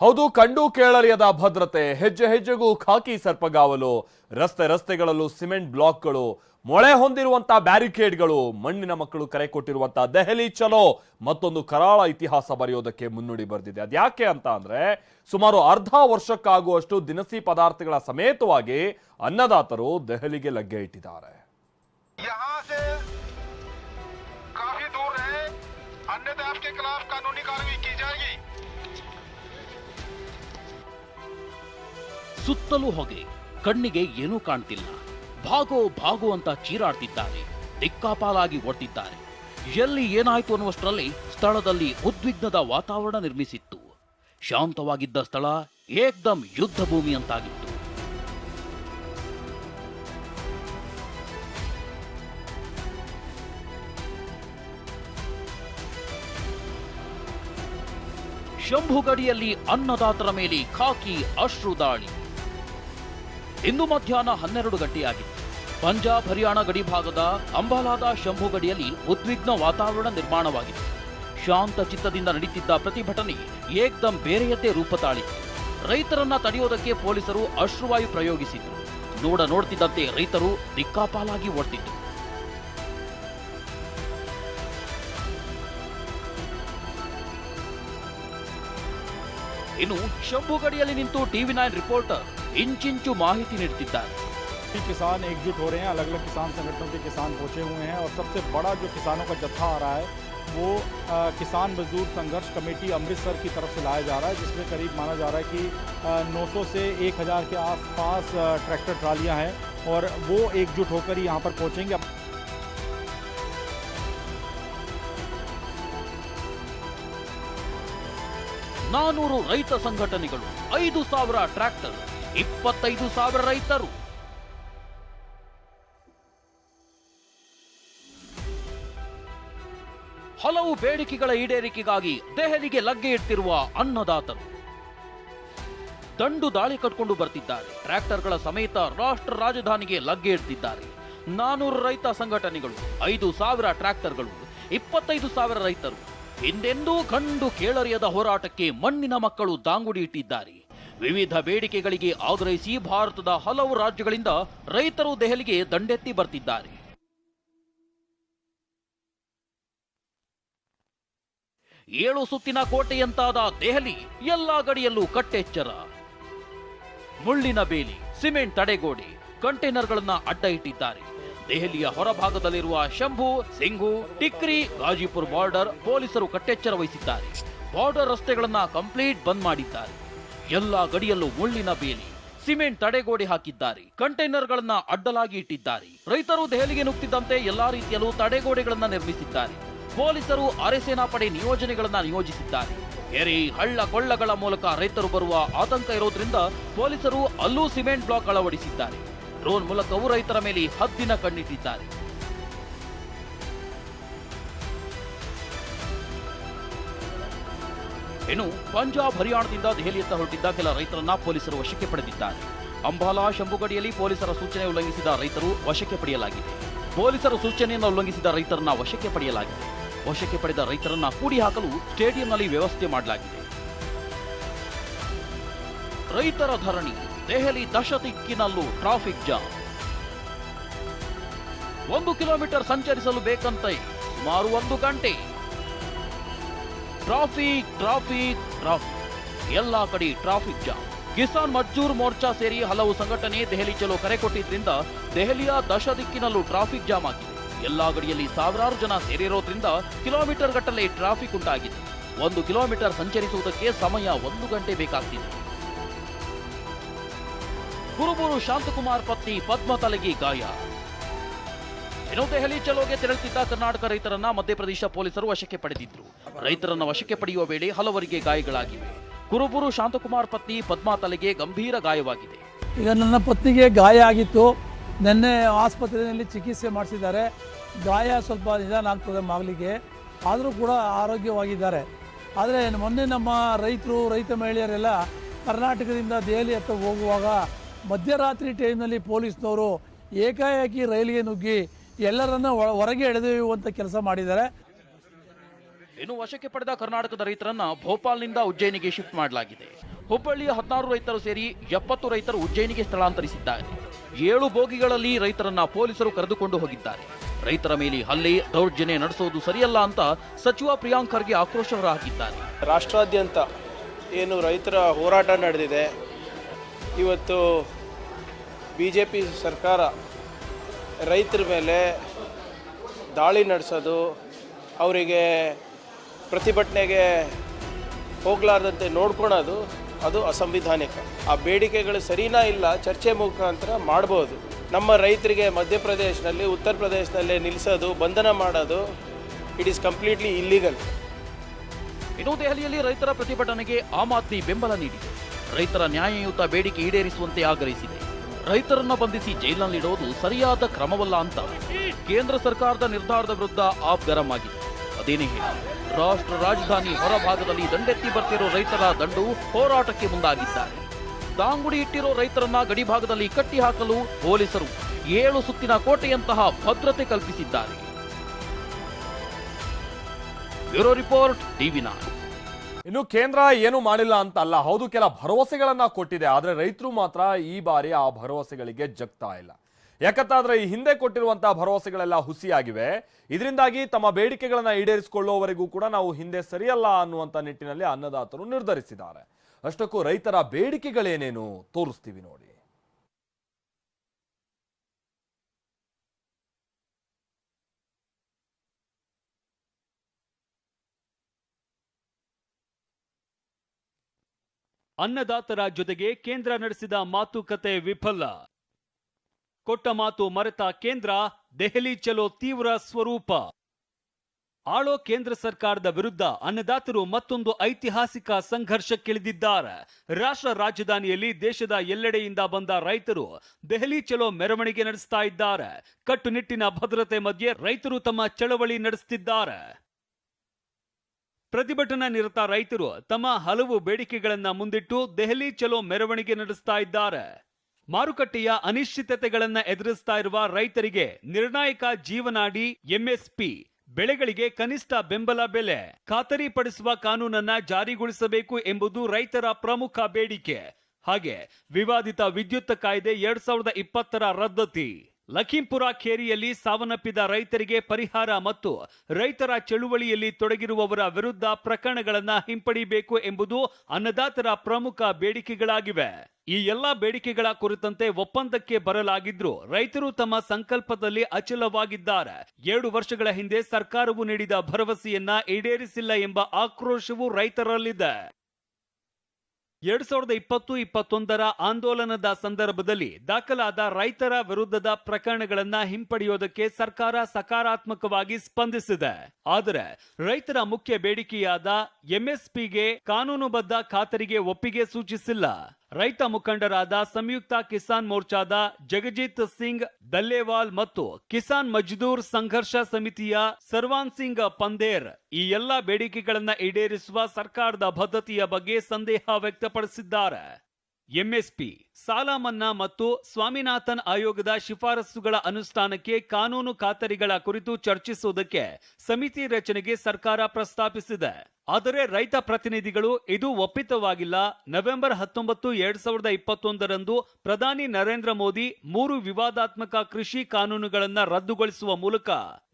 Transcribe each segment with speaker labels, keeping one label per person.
Speaker 1: ಹೌದು, ಕಂಡು ಕೇಳರಿಯದ ಭದ್ರತೆ, ಹೆಜ್ಜೆ ಹೆಜ್ಜೆಗೂ ಖಾಕಿ ಸರ್ಪಗಾವಲು, ರಸ್ತೆ ರಸ್ತೆಗಳಲ್ಲೂ ಸಿಮೆಂಟ್ ಬ್ಲಾಕ್ಗಳು, ಮೊಳೆ ಹೊಂದಿರುವಂತಹ ಬ್ಯಾರಿಕೇಡ್ಗಳು, ಮಣ್ಣಿನ ಮಕ್ಕಳು ಕರೆ ಕೊಟ್ಟಿರುವಂತಹ ದೆಹಲಿ ಚಲೋ, ಮತ್ತೊಂದು ಕರಾಳ ಇತಿಹಾಸ ಬರೆಯೋದಕ್ಕೆ ಮುನ್ನುಡಿ ಬರೆದಿದೆ. ಅದ್ಯಾಕೆ ಅಂತ ಅಂದ್ರೆ, ಸುಮಾರು ಅರ್ಧ ವರ್ಷಕ್ಕಾಗುವಷ್ಟು ದಿನಸಿ ಪದಾರ್ಥಗಳ ಸಮೇತವಾಗಿ ಅನ್ನದಾತರು ದೆಹಲಿಗೆ ಲಗ್ಗೆ ಇಟ್ಟಿದ್ದಾರೆ.
Speaker 2: ಸುತ್ತಲೂ ಹೊಗೆ, ಕಣ್ಣಿಗೆ ಏನೂ ಕಾಣ್ತಿಲ್ಲ. ಭಾಗೋ ಭಾಗೋ ಅಂತ ಚೀರಾಡ್ತಿದ್ದಾರೆ, ದಿಕ್ಕಾಪಾಲಾಗಿ ಓಡ್ತಿದ್ದಾರೆ. ಎಲ್ಲಿ ಏನಾಯ್ತು ಅನ್ನುವಷ್ಟರಲ್ಲಿ ಸ್ಥಳದಲ್ಲಿ ಉದ್ವಿಗ್ನದ ವಾತಾವರಣ ನಿರ್ಮಿಸಿತ್ತು. ಶಾಂತವಾಗಿದ್ದ ಸ್ಥಳ ಏಕ್ದಂ ಯುದ್ಧ ಭೂಮಿ ಅಂತಾಗಿತ್ತು. ಶಂಭುಗಡಿಯಲ್ಲಿ ಅನ್ನದಾತರ ಮೇಲೆ ಖಾಕಿ ಅಶ್ರು ದಾಳಿ ಇಂದು ಮಧ್ಯಾಹ್ನ ಹನ್ನೆರಡು ಗಂಟೆಯಾಗಿತ್ತು ಪಂಜಾಬ್, ಹರಿಯಾಣ ಗಡಿ ಭಾಗದ ಅಂಬಾಲಾದ ಶಂಭು ಗಡಿಯಲ್ಲಿ ಉದ್ವಿಗ್ನ ವಾತಾವರಣ ನಿರ್ಮಾಣವಾಗಿತ್ತು ಶಾಂತ ಚಿತ್ತದಿಂದ ನಡೀತಿದ್ದ ಪ್ರತಿಭಟನೆ ಏಕ್ದಂ ಬೇರೆಯದ್ದೇ ರೂಪ ತಾಳಿತ್ತು ರೈತರನ್ನ ತಡೆಯೋದಕ್ಕೆ ಪೊಲೀಸರು ಅಶ್ರುವಾಯು ಪ್ರಯೋಗಿಸಿದ್ರು. ನೋಡ ನೋಡ್ತಿದ್ದಂತೆ ರೈತರು ದಿಕ್ಕಾಪಾಲಾಗಿ ಓಡ್ತಿದ್ರು. ಇನ್ನು ಶಂಭು ಗಡಿಯಲ್ಲಿ ನಿಂತು ಟಿವಿ ನೈನ್ ರಿಪೋರ್ಟರ್ ಇಂಚಿಂಚು ಮಾಹಿತಿ ನೀಡುತ್ತಿದ್ದಾರೆ
Speaker 3: कि किसान एकजुट हो रहे हैं अलग अलग किसान संगठनों के किसान पहुंचे हुए हैं और सबसे बड़ा जो किसानों का जत्था आ रहा है वो अ, किसान मजदूर संघर्ष कमेटी अमृतसर की तरफ से लाया जा रहा है जिसमें करीब माना जा रहा है कि अ, 900 से 1000 के आसपास अ, ट्रैक्टर ट्रालियां हैं और वो एकजुट होकर ही यहाँ पर पहुंचेंगे
Speaker 2: ನಾನೂರು ರೈತ ಸಂಘಟನೆಗಳು ಐದು ಸಾವಿರ ಟ್ರ್ಯಾಕ್ಟರ್ ಇಪ್ಪತ್ತೈದು ಸಾವಿರ ರೈತರು. ಹಲವು ಬೇಡಿಕೆಗಳ ಈಡೇರಿಕೆಗಾಗಿ ದೆಹಲಿಗೆ ಲಗ್ಗೆ ಇಟ್ಟಿರುವ ಅನ್ನದಾತರು. ದಂಡು ದಾಳಿ ಕಟ್ಕೊಂಡು ಬರ್ತಿದ್ದಾರೆ. ಟ್ರ್ಯಾಕ್ಟರ್ಗಳ ಸಮೇತ ರಾಷ್ಟ್ರ ರಾಜಧಾನಿಗೆ ಲಗ್ಗೆ ಇಡ್ತಿದ್ದಾರೆ. ನಾನೂರು ರೈತ ಸಂಘಟನೆಗಳು, ಐದು ಸಾವಿರ ಟ್ರ್ಯಾಕ್ಟರ್ಗಳು, ಇಪ್ಪತ್ತೈದು ಸಾವಿರ ರೈತರು. ಹಿಂದೆಂದೂ ಕಂಡು ಕೇಳರಿಯದ ಹೋರಾಟಕ್ಕೆ ಮಣ್ಣಿನ ಮಕ್ಕಳು ದಾಂಗುಡಿ ಇಟ್ಟಿದ್ದಾರೆ. ವಿವಿಧ ಬೇಡಿಕೆಗಳಿಗೆ ಆಗ್ರಹಿಸಿ ಭಾರತದ ಹಲವು ರಾಜ್ಯಗಳಿಂದ ರೈತರು ದೆಹಲಿಗೆ ದಂಡೆತ್ತಿ ಬರ್ತಿದ್ದಾರೆ. ಏಳು ಸುತ್ತಿನ ಕೋಟೆಯಂತಾದ ದೆಹಲಿ ಎಲ್ಲಾ ಗಡಿಯಲ್ಲೂ ಕಟ್ಟೆಚ್ಚರ. ಮುಳ್ಳಿನ ಬೇಲಿ, ಸಿಮೆಂಟ್ ತಡೆಗೋಡೆ, ಕಂಟೈನರ್ಗಳನ್ನ ಅಡ್ಡ ಇಟ್ಟಿದ್ದಾರೆ ದೆಹಲಿಯ ಹೊರಭಾಗದಲ್ಲಿರುವ ಶಂಭು, ಸಿಂಘು, ಟಿಕ್ರಿ, ಗಾಜಿಪುರ್ ಬಾರ್ಡರ್ ಪೊಲೀಸರು ಕಟ್ಟೆಚ್ಚರ ವಹಿಸಿದ್ದಾರೆ. ಬಾರ್ಡರ್ ರಸ್ತೆಗಳನ್ನ ಕಂಪ್ಲೀಟ್ ಬಂದ್ ಮಾಡಿದ್ದಾರೆ. ಎಲ್ಲಾ ಗಡಿಯಲ್ಲೂ ಮುಳ್ಳಿನ ಬೇಲಿ, ಸಿಮೆಂಟ್ ತಡೆಗೋಡೆ ಹಾಕಿದ್ದಾರೆ, ಕಂಟೈನರ್ಗಳನ್ನ ಅಡ್ಡಲಾಗಿ ಇಟ್ಟಿದ್ದಾರೆ. ರೈತರು ದೆಹಲಿಗೆ ನುಗ್ತಿದ್ದಂತೆ ಎಲ್ಲಾ ರೀತಿಯಲ್ಲೂ ತಡೆಗೋಡೆಗಳನ್ನ ನಿರ್ಮಿಸಿದ್ದಾರೆ. ಪೊಲೀಸರು ಅರೆಸೇನಾ ಪಡೆ ನಿಯೋಜನೆಗಳನ್ನ ನಿಯೋಜಿಸಿದ್ದಾರೆ. ಕೆರೆ ಹಳ್ಳ, ಕೊಳ್ಳಗಳ ಮೂಲಕ ರೈತರು ಬರುವ ಆತಂಕ ಇರೋದ್ರಿಂದ ಪೊಲೀಸರು ಅಲ್ಲೂ ಸಿಮೆಂಟ್ ಬ್ಲಾಕ್ ಅಳವಡಿಸಿದ್ದಾರೆ. ಡ್ರೋನ್ ಮೂಲಕವೂ ರೈತರ ಮೇಲೆ ಹದ್ದಿನ ಕಣ್ಣಿಟ್ಟಿದ್ದಾರೆ. ಇನ್ನು ಪಂಜಾಬ್, ಹರಿಯಾಣದಿಂದ ದೆಹಲಿಯತ್ತ ಹೊರಟಿದ್ದ ಕೆಲ ರೈತರನ್ನ ಪೊಲೀಸರು ವಶಕ್ಕೆ ಪಡೆದಿದ್ದಾರೆ. ಅಂಬಾಲಾ, ಶಂಭುಗಡಿಯಲ್ಲಿ ಪೊಲೀಸರ ಸೂಚನೆ ಉಲ್ಲಂಘಿಸಿದ ರೈತರು ವಶಕ್ಕೆ ಪಡೆಯಲಾಗಿದೆ. ಪೊಲೀಸರ ಸೂಚನೆಯನ್ನು ಉಲ್ಲಂಘಿಸಿದ ರೈತರನ್ನ ವಶಕ್ಕೆ ಪಡೆಯಲಾಗಿದೆ. ವಶಕ್ಕೆ ಪಡೆದ ರೈತರನ್ನ ಕೂಡಿ ಹಾಕಲು ಸ್ಟೇಡಿಯಂನಲ್ಲಿ ವ್ಯವಸ್ಥೆ ಮಾಡಲಾಗಿದೆ. ರೈತರ ಧರಣಿ, ದೆಹಲಿ ದಶದಿಕ್ಕಿನಲ್ಲೂ ಟ್ರಾಫಿಕ್ ಜಾಮ್. ಒಂದು ಕಿಲೋಮೀಟರ್ ಸಂಚರಿಸಲು ಬೇಕಂತೆ ಸುಮಾರು ಒಂದು ಗಂಟೆ. ಟ್ರಾಫಿಕ್ ಟ್ರಾಫಿಕ್ ಟ್ರಾಫಿಕ್ ಎಲ್ಲ ಕಡೆ ಟ್ರಾಫಿಕ್ ಜಾಮ್. ಕಿಸಾನ್ ಮಜ್ಜೂರ್ ಮೋರ್ಚಾ ಸೇರಿ ಹಲವು ಸಂಘಟನೆ ದೆಹಲಿ ಚಲೋ ಕರೆ ಕೊಟ್ಟಿದ್ದರಿಂದ ದೆಹಲಿಯ ದಶ ದಿಕ್ಕಿನಲ್ಲೂ ಟ್ರಾಫಿಕ್ ಜಾಮ್ ಆಗಿದೆ. ಎಲ್ಲಾ ಗಡಿಯಲ್ಲಿ ಸಾವಿರಾರು ಜನ ಸೇರಿರೋದ್ರಿಂದ ಕಿಲೋಮೀಟರ್ ಗಟ್ಟಲೆ ಟ್ರಾಫಿಕ್ ಉಂಟಾಗಿದೆ. ಒಂದು ಕಿಲೋಮೀಟರ್ ಸಂಚರಿಸುವುದಕ್ಕೆ ಸಮಯ ಒಂದು ಗಂಟೆ ಬೇಕಾಗ್ತಿದೆ. ಕುರುಬೂರು ಶಾಂತಕುಮಾರ್ ಪತ್ನಿ ಪದ್ಮ ತಲೆಗೆ ಗಾಯ. ಇನ್ನು ದೆಹಲಿ ಚಲೋಗೆ ತೆರಳುತ್ತಿದ್ದ ಕರ್ನಾಟಕ ರೈತರನ್ನ ಮಧ್ಯಪ್ರದೇಶ ಪೊಲೀಸರು ವಶಕ್ಕೆ ಪಡೆದಿದ್ರು. ರೈತರನ್ನ ವಶಕ್ಕೆ ಪಡೆಯುವ ವೇಳೆ ಹಲವರಿಗೆ ಗಾಯಗಳಾಗಿವೆ. ಕುರುಬೂರು ಶಾಂತಕುಮಾರ್ ಪತ್ನಿ ಪದ್ಮಾ ತಲೆಗೆ ಗಂಭೀರ ಗಾಯವಾಗಿದೆ.
Speaker 4: ಈಗ ನನ್ನ ಪತ್ನಿಗೆ ಗಾಯ ಆಗಿತ್ತು. ನಿನ್ನೆ ಆಸ್ಪತ್ರೆಯಲ್ಲಿ ಚಿಕಿತ್ಸೆ ಮಾಡಿಸಿದ್ದಾರೆ. ಗಾಯ ಸ್ವಲ್ಪ ನಿಧಾನ ಆಗ್ತದೆ ಮಗಳಿಗೆ ಆದರೂ ಕೂಡ ಆರೋಗ್ಯವಾಗಿದ್ದಾರೆ. ಆದರೆ ಮೊನ್ನೆ ನಮ್ಮ ರೈತರು, ರೈತ ಮಹಿಳೆಯರೆಲ್ಲ ಕರ್ನಾಟಕದಿಂದ ದೆಹಲಿ ಹತ್ತ ಹೋಗುವಾಗ ಮಧ್ಯರಾತ್ರಿ ಟೈಮ್ನಲ್ಲಿ ಪೊಲೀಸ್ನವರು ಏಕಾಏಕಿ ರೈಲಿಗೆ ನುಗ್ಗಿ ಎಲ್ಲರನ್ನ ಒಳ- ಹೊರಗೆ ಎಳೆದೊಯ್ಯುವಂಥ ಕೆಲಸ ಮಾಡಿದ್ದಾರೆ.
Speaker 2: ಇನ್ನು ವಶಕ್ಕೆ ಪಡೆದ ಕರ್ನಾಟಕದ ರೈತರನ್ನ ಭೋಪಾಲ್ನಿಂದ ಉಜ್ಜಯಿನಿಗೆ ಶಿಫ್ಟ್ ಮಾಡಲಾಗಿದೆ. ಹುಬ್ಬಳ್ಳಿಯ ಹದಿನಾರು ರೈತರು ಸೇರಿ ಎಪ್ಪತ್ತು ರೈತರು ಉಜ್ಜಯಿನಿಗೆ ಸ್ಥಳಾಂತರಿಸಿದ್ದಾರೆ. ಏಳು ಬೋಗಿಗಳಲ್ಲಿ ರೈತರನ್ನ ಪೊಲೀಸರು ಕರೆದುಕೊಂಡು ಹೋಗಿದ್ದಾರೆ. ರೈತರ ಮೇಲೆ ಹಲ್ಲೆ ದೌರ್ಜನ್ಯ ನಡೆಸುವುದು ಸರಿಯಲ್ಲ ಅಂತ ಸಚಿವ ಪ್ರಿಯಾಂಕ್ ಖರ್ಗೆ ಆಕ್ರೋಶ ಹೊರಹಾಕಿದ್ದಾರೆ
Speaker 5: ರಾಷ್ಟ್ರಾದ್ಯಂತ ಏನು ರೈತರ ಹೋರಾಟ ನಡೆದಿದೆ ಇವತ್ತು ಬಿ ಜೆ ಪಿ ಸರ್ಕಾರ ರೈತರ ಮೇಲೆ ದಾಳಿ ನಡೆಸೋದು, ಅವರಿಗೆ ಪ್ರತಿಭಟನೆಗೆ ಹೋಗಲಾರ್ದಂತೆ ನೋಡ್ಕೊಳೋದು, ಅದು ಅಸಂವಿಧಾನಿಕ. ಆ ಬೇಡಿಕೆಗಳು ಸರಿನಾ ಇಲ್ಲ, ಚರ್ಚೆ ಮುಖಾಂತರ ಮಾಡ್ಬೋದು. ನಮ್ಮ ರೈತರಿಗೆ ಮಧ್ಯಪ್ರದೇಶದಲ್ಲಿ ಉತ್ತರ ಪ್ರದೇಶದಲ್ಲಿ ನಿಲ್ಲಿಸೋದು ಬಂಧನ ಮಾಡೋದು ಇಟ್ ಈಸ್ ಕಂಪ್ಲೀಟ್ಲಿ ಇಲ್ಲಿಗಲ್
Speaker 2: ಇನ್ನು ದೆಹಲಿಯಲ್ಲಿ ರೈತರ ಪ್ರತಿಭಟನೆಗೆ ಆಮ್ ಆದ್ಮಿ ಬೆಂಬಲ ನೀಡಿದೆ. ರೈತರ ನ್ಯಾಯಯುತ ಬೇಡಿಕೆ ಈಡೇರಿಸುವಂತೆ ಆಗ್ರಹಿಸಿದೆ. ರೈತರನ್ನ ಬಂಧಿಸಿ ಜೈಲಿನಲ್ಲಿಡೋದು ಸರಿಯಾದ ಕ್ರಮವಲ್ಲ ಅಂತ ಕೇಂದ್ರ ಸರ್ಕಾರದ ನಿರ್ಧಾರದ ವಿರುದ್ಧ ಆಪ್ ಗರಂ ಆಗಿದೆ. ಅದೇನೇ ಹೇಳಿ, ರಾಷ್ಟ್ರ ರಾಜಧಾನಿ ಹೊರಭಾಗದಲ್ಲಿ ದಂಡೆತ್ತಿ ಬರ್ತಿರೋ ರೈತರ ದಂಡು ಹೋರಾಟಕ್ಕೆ ಮುಂದಾಗಿದ್ದಾರೆ. ದಾಂಗುಡಿ ಇಟ್ಟಿರೋ ರೈತರನ್ನ ಗಡಿಭಾಗದಲ್ಲಿ ಕಟ್ಟಿ ಹಾಕಲು ಪೊಲೀಸರು ಏಳು ಸುತ್ತಿನ ಕೋಟೆಯಂತಹ ಭದ್ರತೆ ಕಲ್ಪಿಸಿದ್ದಾರೆ. ಬ್ಯೂರೋ ರಿಪೋರ್ಟ್ ಟಿವಿ
Speaker 1: ಇನ್ನು ಕೇಂದ್ರ ಏನು ಮಾಡಿಲ್ಲ ಅಂತ ಅಲ್ಲ ಹೌದು, ಕೆಲ ಭರವಸೆಗಳನ್ನ ಕೊಟ್ಟಿದೆ. ಆದ್ರೆ ರೈತರು ಮಾತ್ರ ಈ ಬಾರಿ ಆ ಭರವಸೆಗಳಿಗೆ ಜಗ್ತಾ ಇಲ್ಲ. ಯಾಕಂತಾದ್ರೆ ಈ ಹಿಂದೆ ಕೊಟ್ಟಿರುವಂತಹ ಭರವಸೆಗಳೆಲ್ಲ ಹುಸಿಯಾಗಿವೆ. ಇದರಿಂದಾಗಿ ತಮ್ಮ ಬೇಡಿಕೆಗಳನ್ನ ಈಡೇರಿಸಿಕೊಳ್ಳುವವರೆಗೂ ಕೂಡ ನಾವು ಹಿಂದೆ ಸರಿಯಲ್ಲ ಅನ್ನುವಂತ ನಿಟ್ಟಿನಲ್ಲಿ ಅನ್ನದಾತರು ನಿರ್ಧರಿಸಿದ್ದಾರೆ. ಅಷ್ಟಕ್ಕೂ ರೈತರ ಬೇಡಿಕೆಗಳೇನೇನು? ತೋರಿಸ್ತೀವಿ ನೋಡಿ.
Speaker 6: ಅನ್ನದಾತರ ಜೊತೆಗೆ ಕೇಂದ್ರ ನಡೆಸಿದ ಮಾತುಕತೆ ವಿಫಲ. ಕೊಟ್ಟ ಮಾತು ಮರೆತ ಕೇಂದ್ರ, ದೆಹಲಿ ಚಲೋ ತೀವ್ರ ಸ್ವರೂಪ. ಆಳೋ ಕೇಂದ್ರ ಸರ್ಕಾರದ ವಿರುದ್ಧ ಅನ್ನದಾತರು ಮತ್ತೊಂದು ಐತಿಹಾಸಿಕ ಸಂಘರ್ಷಕ್ಕಿಳಿದಿದ್ದಾರೆ. ರಾಷ್ಟ್ರ ರಾಜಧಾನಿಯಲ್ಲಿ ದೇಶದ ಎಲ್ಲೆಡೆಯಿಂದ ಬಂದ ರೈತರು ದೆಹಲಿ ಚಲೋ ಮೆರವಣಿಗೆ ನಡೆಸ್ತಾ ಇದ್ದಾರೆ. ಕಟ್ಟುನಿಟ್ಟಿನ ಭದ್ರತೆ ಮಧ್ಯೆ ರೈತರು ತಮ್ಮ ಚಳವಳಿ ನಡೆಸುತ್ತಿದ್ದಾರೆ ಪ್ರತಿಭಟನಾ ನಿರತ ರೈತರು ತಮ್ಮ ಹಲವು ಬೇಡಿಕೆಗಳನ್ನ ಮುಂದಿಟ್ಟು ದೆಹಲಿ ಚಲೋ ಮೆರವಣಿಗೆ ನಡೆಸ್ತಾ ಇದ್ದಾರೆ. ಮಾರುಕಟ್ಟೆಯ ಅನಿಶ್ಚಿತತೆಗಳನ್ನ ಎದುರಿಸ್ತಾ ಇರುವ ರೈತರಿಗೆ ನಿರ್ಣಾಯಕ ಜೀವನಾಡಿ ಎಂಎಸ್ಪಿ, ಬೆಳೆಗಳಿಗೆ ಕನಿಷ್ಠ ಬೆಂಬಲ ಬೆಲೆ, ಖಾತರಿಪಡಿಸುವ ಕಾನೂನನ್ನ ಜಾರಿಗೊಳಿಸಬೇಕು ಎಂಬುದು ರೈತರ ಪ್ರಮುಖ ಬೇಡಿಕೆ. ಹಾಗೆ ವಿವಾದಿತ ವಿದ್ಯುತ್ ಕಾಯ್ದೆ ಎರಡ್ ಸಾವಿರದ ಇಪ್ಪತ್ತರ ರದ್ದತಿ. ಲಖೀಂಪುರ ಖೇರಿಯಲ್ಲಿ ಸಾವನ್ನಪ್ಪಿದ ರೈತರಿಗೆ ಪರಿಹಾರ ಮತ್ತು ರೈತರ ಚಳುವಳಿಯಲ್ಲಿ ತೊಡಗಿರುವವರ ವಿರುದ್ಧ ಪ್ರಕರಣಗಳನ್ನು ಹಿಂಪಡಿಬೇಕು ಎಂಬುದು ಅನ್ನದಾತರ ಪ್ರಮುಖ ಬೇಡಿಕೆಗಳಾಗಿವೆ. ಈ ಎಲ್ಲಾ ಬೇಡಿಕೆಗಳ ಕುರಿತಂತೆ ಒಪ್ಪಂದಕ್ಕೆ ಬರಲಾಗಿದ್ರು ರೈತರು ತಮ್ಮ ಸಂಕಲ್ಪದಲ್ಲಿ ಅಚಲವಾಗಿದ್ದಾರೆ. ಎರಡು ವರ್ಷಗಳ ಹಿಂದೆ ಸರ್ಕಾರವು ನೀಡಿದ ಭರವಸೆಯನ್ನ ಈಡೇರಿಸಿಲ್ಲ ಎಂಬ ಆಕ್ರೋಶವು ರೈತರಲ್ಲಿದೆ. ಎರಡ್ ಸಾವಿರದ ಇಪ್ಪತ್ತು, ಇಪ್ಪತ್ತೊಂದರ ಆಂದೋಲನದ ಸಂದರ್ಭದಲ್ಲಿ ದಾಖಲಾದ ರೈತರ ವಿರುದ್ಧದ ಪ್ರಕರಣಗಳನ್ನ ಹಿಂಪಡೆಯೋದಕ್ಕೆ ಸರ್ಕಾರ ಸಕಾರಾತ್ಮಕವಾಗಿ ಸ್ಪಂದಿಸಿದೆ. ಆದರೆ ರೈತರ ಮುಖ್ಯ ಬೇಡಿಕೆಯಾದ ಎಂಎಸ್ಪಿಗೆ ಕಾನೂನುಬದ್ಧ ಖಾತರಿಗೆ ಒಪ್ಪಿಗೆ ಸೂಚಿಸಿಲ್ಲ. ರೈತ ಮುಖಂಡರಾದ ಸಂಯುಕ್ತ ಕಿಸಾನ್ ಮೋರ್ಚಾದ ಜಗಜಿತ್ ಸಿಂಗ್ ದಲ್ಲೇವಾಲ್ ಮತ್ತು ಕಿಸಾನ್ ಮಜ್ದೂರ್ ಸಂಘರ್ಷ ಸಮಿತಿಯ ಸರ್ವಾನ್ ಸಿಂಗ್ ಪಂದೇರ್ ಈ ಎಲ್ಲಾ ಬೇಡಿಕೆಗಳನ್ನ ಈಡೇರಿಸುವ ಸರ್ಕಾರದ ಬದ್ಧತೆಯ ಬಗ್ಗೆ ಸಂದೇಹ ವ್ಯಕ್ತಪಡಿಸಿದ್ದಾರೆ. ಎಂಎಸ್ಪಿ ಸಾಲ ಮನ್ನಾ ಮತ್ತು ಸ್ವಾಮಿನಾಥನ್ ಆಯೋಗದ ಶಿಫಾರಸುಗಳ ಅನುಷ್ಠಾನಕ್ಕೆ ಕಾನೂನು ಖಾತರಿಗಳ ಕುರಿತು ಚರ್ಚಿಸುವುದಕ್ಕೆ ಸಮಿತಿ ರಚನೆಗೆ ಸರ್ಕಾರ ಪ್ರಸ್ತಾಪಿಸಿದೆ. ಆದರೆ ರೈತ ಪ್ರತಿನಿಧಿಗಳು ಇದು ಒಪ್ಪಿತವಾಗಿಲ್ಲ. ನವೆಂಬರ್ ಹತ್ತೊಂಬತ್ತು, ಎರಡ್ ಸಾವಿರದ ಇಪ್ಪತ್ತೊಂದರಂದು ಪ್ರಧಾನಿ ನರೇಂದ್ರ ಮೋದಿ ಮೂರು ವಿವಾದಾತ್ಮಕ ಕೃಷಿ ಕಾನೂನುಗಳನ್ನ ರದ್ದುಗೊಳಿಸುವ ಮೂಲಕ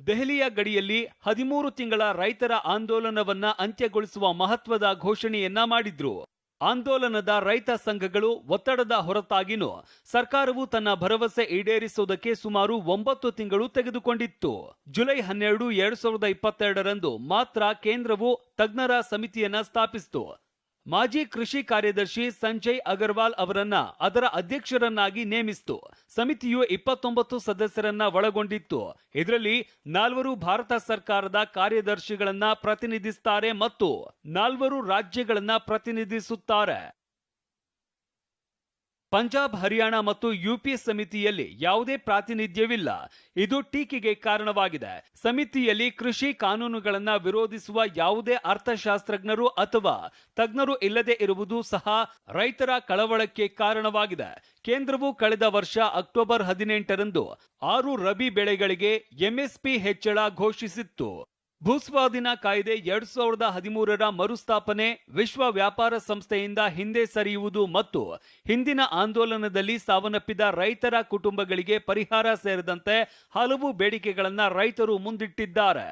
Speaker 6: ದೆಹಲಿಯ ಗಡಿಯಲ್ಲಿ ಹದಿಮೂರು ತಿಂಗಳ ರೈತರ ಆಂದೋಲನವನ್ನ ಅಂತ್ಯಗೊಳಿಸುವ ಮಹತ್ವದ ಘೋಷಣೆಯನ್ನ ಮಾಡಿದ್ರು. ಆಂದೋಲನದ ರೈತ ಸಂಘಗಳು ಒತ್ತಡದ ಹೊರತಾಗಿನೂ ಸರ್ಕಾರವು ತನ್ನ ಭರವಸೆ ಈಡೇರಿಸುವುದಕ್ಕೆ ಸುಮಾರು ಒಂಬತ್ತು ತಿಂಗಳು ತೆಗೆದುಕೊಂಡಿತ್ತು. ಜುಲೈ ಹನ್ನೆರಡು, ಎರಡ್ ಸಾವಿರದ ಇಪ್ಪತ್ತೆರಡರಂದು ಮಾತ್ರ ಕೇಂದ್ರವು ತಜ್ಞರ ಸಮಿತಿಯನ್ನ ಸ್ಥಾಪಿಸಿತು. ಮಾಜಿ ಕೃಷಿ ಕಾರ್ಯದರ್ಶಿ ಸಂಜಯ್ ಅಗರ್ವಾಲ್ ಅವರನ್ನ ಅದರ ಅಧ್ಯಕ್ಷರನ್ನಾಗಿ ನೇಮಿಸಿತು. ಸಮಿತಿಯು ಇಪ್ಪತ್ತೊಂಬತ್ತು ಸದಸ್ಯರನ್ನ ಒಳಗೊಂಡಿತ್ತು. ಇದರಲ್ಲಿ ನಾಲ್ವರು ಭಾರತ ಸರ್ಕಾರದ ಕಾರ್ಯದರ್ಶಿಗಳನ್ನ ಪ್ರತಿನಿಧಿಸುತ್ತಾರೆ ಮತ್ತು ನಾಲ್ವರು ರಾಜ್ಯಗಳನ್ನ ಪ್ರತಿನಿಧಿಸುತ್ತಾರೆ. ಪಂಜಾಬ್, ಹರಿಯಾಣ ಮತ್ತು ಯುಪಿ ಸಮಿತಿಯಲ್ಲಿ ಯಾವುದೇ ಪ್ರಾತಿನಿಧ್ಯವಿಲ್ಲ. ಇದು ಟೀಕೆಗೆ ಕಾರಣವಾಗಿದೆ. ಸಮಿತಿಯಲ್ಲಿ ಕೃಷಿ ಕಾನೂನುಗಳನ್ನು ವಿರೋಧಿಸುವ ಯಾವುದೇ ಅರ್ಥಶಾಸ್ತ್ರಜ್ಞರು ಅಥವಾ ತಜ್ಞರು ಇಲ್ಲದೆ ಇರುವುದು ಸಹ ರೈತರ ಕಳವಳಕ್ಕೆ ಕಾರಣವಾಗಿದೆ. ಕೇಂದ್ರವು ಕಳೆದ ವರ್ಷ ಅಕ್ಟೋಬರ್ ಹದಿನೆಂಟರಂದು ಆರು ರಬಿ ಬೆಳೆಗಳಿಗೆ ಎಂಎಸ್ಪಿ ಹೆಚ್ಚಳ ಘೋಷಿಸಿತ್ತು. ಭೂಸ್ವಾಧೀನ ಕಾಯ್ದೆ ಎರಡ್ ಸಾವಿರದ ಹದಿಮೂರರ ಮರುಸ್ಥಾಪನೆ ವಿಶ್ವ ವ್ಯಾಪಾರ ಸಂಸ್ಥೆಯಿಂದ ಹಿಂದೆ ಸರಿಯುವುದು ಮತ್ತು ಹಿಂದಿನ ಆಂದೋಲನದಲ್ಲಿ ಸಾವನ್ನಪ್ಪಿದ ರೈತರ ಕುಟುಂಬಗಳಿಗೆ ಪರಿಹಾರ ಸೇರಿದಂತೆ ಹಲವು ಬೇಡಿಕೆಗಳನ್ನು ರೈತರು ಮುಂದಿಟ್ಟಿದ್ದಾರೆ.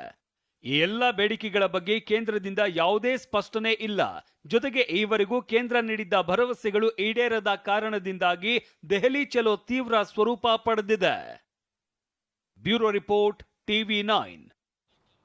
Speaker 6: ಈ ಎಲ್ಲ ಬೇಡಿಕೆಗಳ ಬಗ್ಗೆ ಕೇಂದ್ರದಿಂದ ಯಾವುದೇ ಸ್ಪಷ್ಟನೆ ಇಲ್ಲ. ಜೊತೆಗೆ ಈವರೆಗೂ ಕೇಂದ್ರ ನೀಡಿದ್ದ ಭರವಸೆಗಳು ಈಡೇರದ ಕಾರಣದಿಂದಾಗಿ ದೆಹಲಿ ಚಲೋ ತೀವ್ರ ಸ್ವರೂಪ ಪಡೆದಿದೆ. Bureau report TV nine.